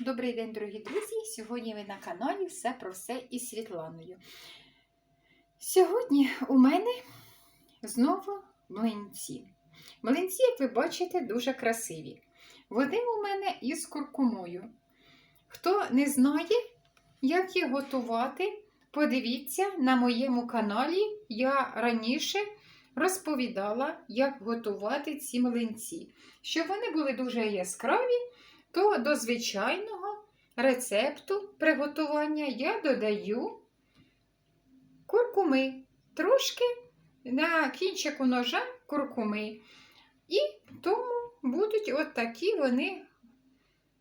Добрий день, дорогі друзі! Сьогодні ви на каналі Все про все із Світланою. Сьогодні у мене знову млинці. Млинці, як ви бачите, дуже красиві. Вони у мене із куркумою. Хто не знає, як їх готувати, подивіться на моєму каналі. Я раніше розповідала, як готувати ці млинці. Щоб вони були дуже яскраві то до звичайного рецепту приготування я додаю куркуми, трошки на кінчику ножа куркуми. І тому будуть от такі вони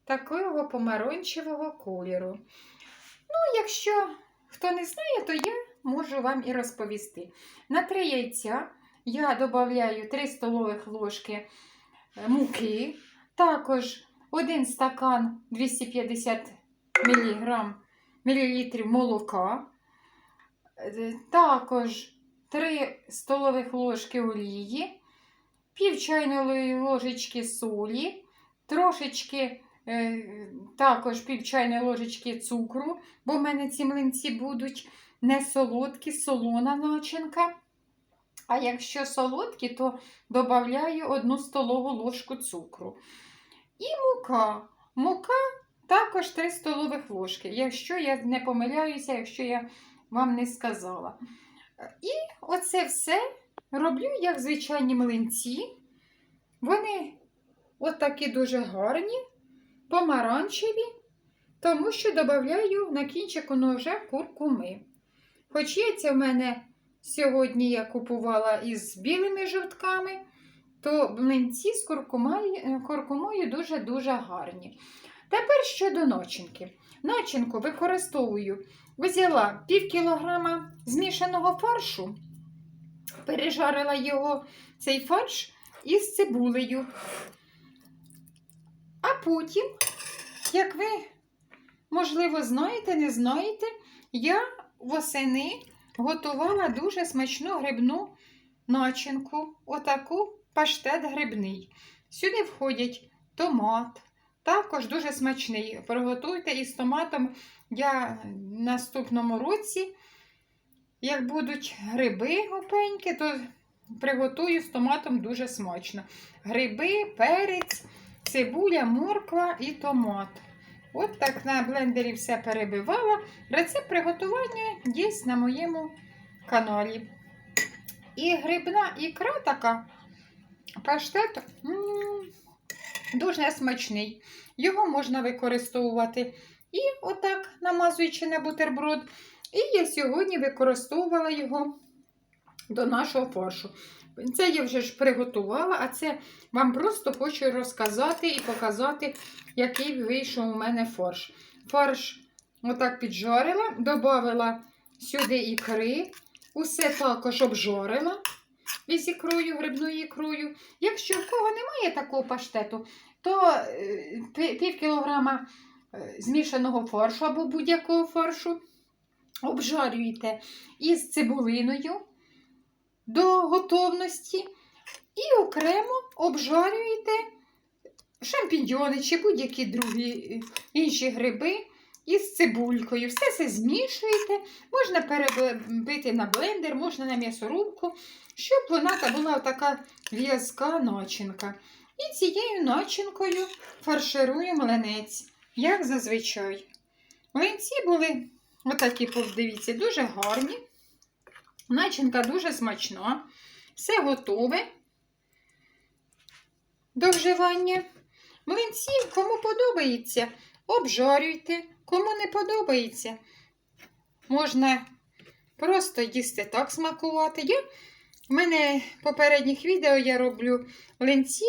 такого помаранчевого кольору. Ну, якщо хто не знає, то я можу вам і розповісти. На 3 яйця я додаю 3 столових ложки муки, також 1 стакан 250 мг, молока, Е, також 3 столових ложки олії, пів чайної ложечки солі, трошечки е, також пів чайної ложечки цукру, бо в мене ці млинці будуть не солодкі, солона начинка. А якщо солодкі, то додаю 1 столову ложку цукру. І мука. Мука також 3 столових ложки, якщо я не помиляюся, якщо я вам не сказала. І оце все роблю, як звичайні млинці. Вони отакі дуже гарні, помаранчеві, тому що додаю на кінчику ножа куркуми. Хоч яйця в мене сьогодні я купувала із білими жовтками то млинці з куркумою, куркумою дуже-дуже гарні. Тепер щодо начинки. Начинку використовую, взяла пів кілограма змішаного фаршу, пережарила його цей фарш із цибулею. А потім, як ви, можливо, знаєте, не знаєте, я восени готувала дуже смачну грибну начинку, отаку паштет грибний. Сюди входять томат, також дуже смачний. Приготуйте із томатом я наступному році, як будуть гриби опенькі, то приготую з томатом дуже смачно. Гриби, перець, цибуля, морква і томат. От так на блендері все перебивала. Рецепт приготування є на моєму каналі. І грибна ікра така паштет дуже смачний. Його можна використовувати і отак намазуючи на бутерброд. І я сьогодні використовувала його до нашого фаршу. Це я вже ж приготувала, а це вам просто хочу розказати і показати, який вийшов у мене фарш. Фарш отак піджарила, додала сюди ікри, усе також обжарила із ікрою, грибною ікрою. Якщо в кого немає такого паштету, то е, пів кілограма е, змішаного фаршу або будь-якого фаршу обжарюєте із цибулиною до готовності і окремо обжарюєте шампіньйони чи будь-які другі е, інші гриби із цибулькою. Все це змішуєте, можна перебити на блендер, можна на м'ясорубку, щоб вона була така в'язка начинка. І цією начинкою фарширую млинець, як зазвичай. Млинці були отакі, дивіться, дуже гарні. Начинка дуже смачна. Все готове до вживання. Млинці, кому подобається, обжарюйте. Кому не подобається, можна просто їсти так смакувати. Я, в мене в попередніх відео я роблю млинці,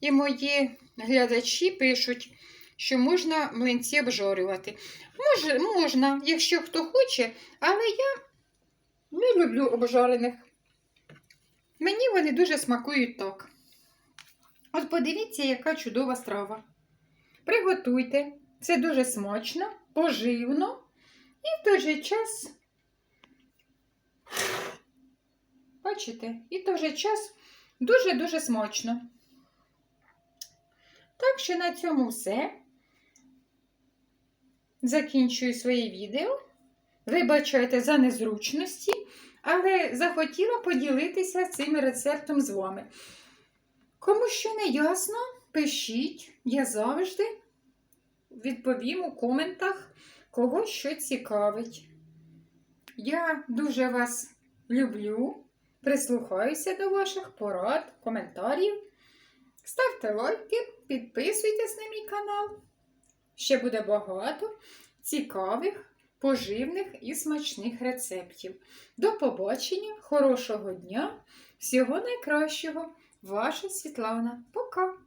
і мої глядачі пишуть, що можна млинці обжарювати. Може, можна, якщо хто хоче, але я не люблю обжарених. Мені вони дуже смакують так. От подивіться, яка чудова страва. Приготуйте. Це дуже смачно, поживно і в той же час, бачите, і в той же час дуже-дуже смачно. Так що на цьому все. закінчую своє відео. Вибачайте за незручності, але захотіла поділитися цим рецептом з вами. Кому що не ясно, пишіть, я завжди відповім у коментах, кого що цікавить. Я дуже вас люблю, прислухаюся до ваших порад, коментарів. Ставте лайки, підписуйтесь на мій канал. Ще буде багато цікавих, поживних і смачних рецептів. До побачення, хорошого дня, всього найкращого! Ваша Світлана. Пока!